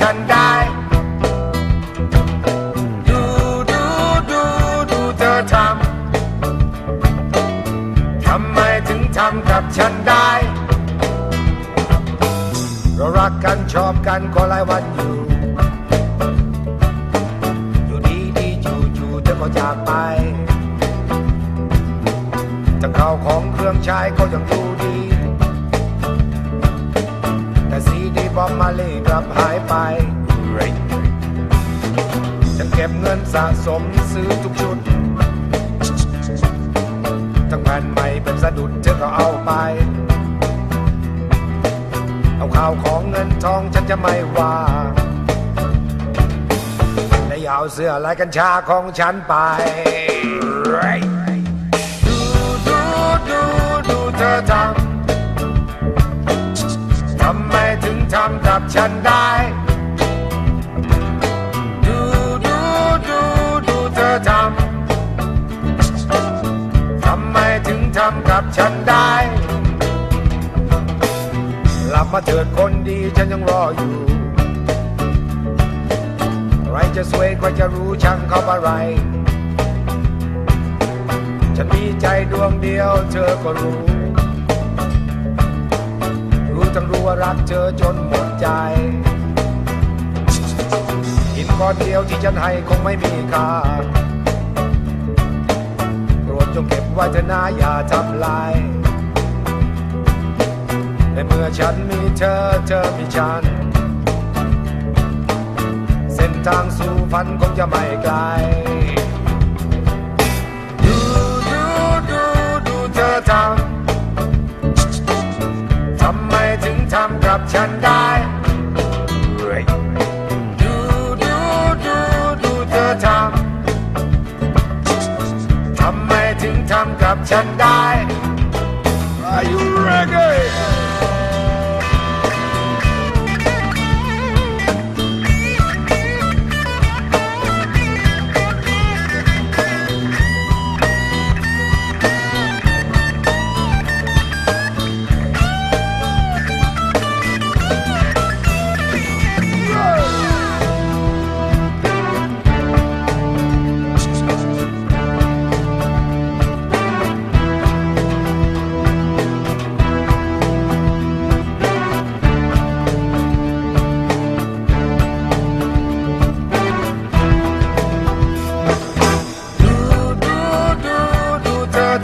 ฉันได้ ดูดูดูดูเธอทำ ทำไมถึงทำกับฉันได้ เรารักกันชอบกันก็หลายวันอยู่ อยู่ดีดีจู่จู่ๆเธอก็จากไปจะเข้าของเครื่องใช้ก็ยังดูดี ซีดีบมาเล่กลับหายไป ฉันเก็บเงินสะสมซื้อทุกชุด ทั้งแผ่นใหม่เป็นสะดุดเธอก็เอาไป เอาข่าวของเงินทองฉันจะไม่ว่าและอย่าเอาเสื้อลายกัญชาของฉันไปดู ฉันได้ ดูดูดูดูเธอทำ ทำไมถึงทำกับฉันได้ หลับมาเถิดคนดีฉันยังรออยู่ ใครจะสวยใครจะรู้ช่างเขาอะไร ฉันมีใจดวงเดียวเธอก็รู้ รู้ทั้งรู้ว่ารักเธอจนหมดใจ หินก้อนเดียวที่ฉันให้คงไม่มีค่าโปรดจงเก็บไว้เถอะนะอย่าทำลายในเมื่อฉันมีเธอเธอมีฉัน เส้นทางสู่ฝันคงจะไม่ไกล กับฉันได้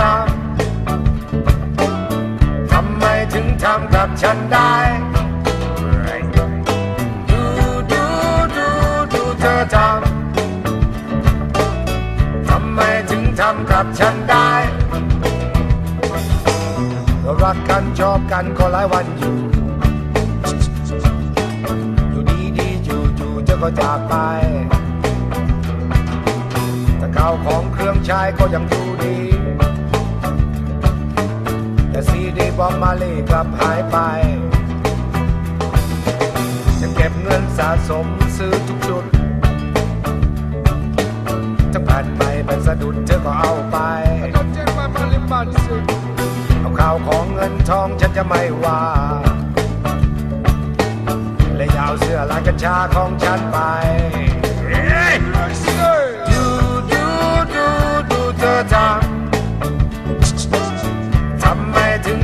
ทำ ทำไมถึงทำกับฉันได้ ดูดูดูดูเธอทำ ทำไมถึงทำกับฉันได้ รักกันชอบกันก็หลายวันอยู่อยู่ดีดีจู่จู่ๆเธอก็จากไป แต่ข้าวของเครื่องใช้ก็ยังดูดี แต่ซีดีบอมมาเล่กลับหายไป จะเก็บเงินสะสมซื้อทุกชุดจะผ่านไปเป็นสะดุดเธอก็เอาไป Don't take my money, man. Say, เอาข้าวของเงินทองฉันจะไม่ว่าและอยาเอาเสื้อลายกัญชาของฉันไป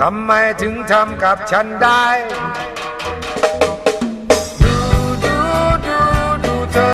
ทำไมถึงทำกับฉันได้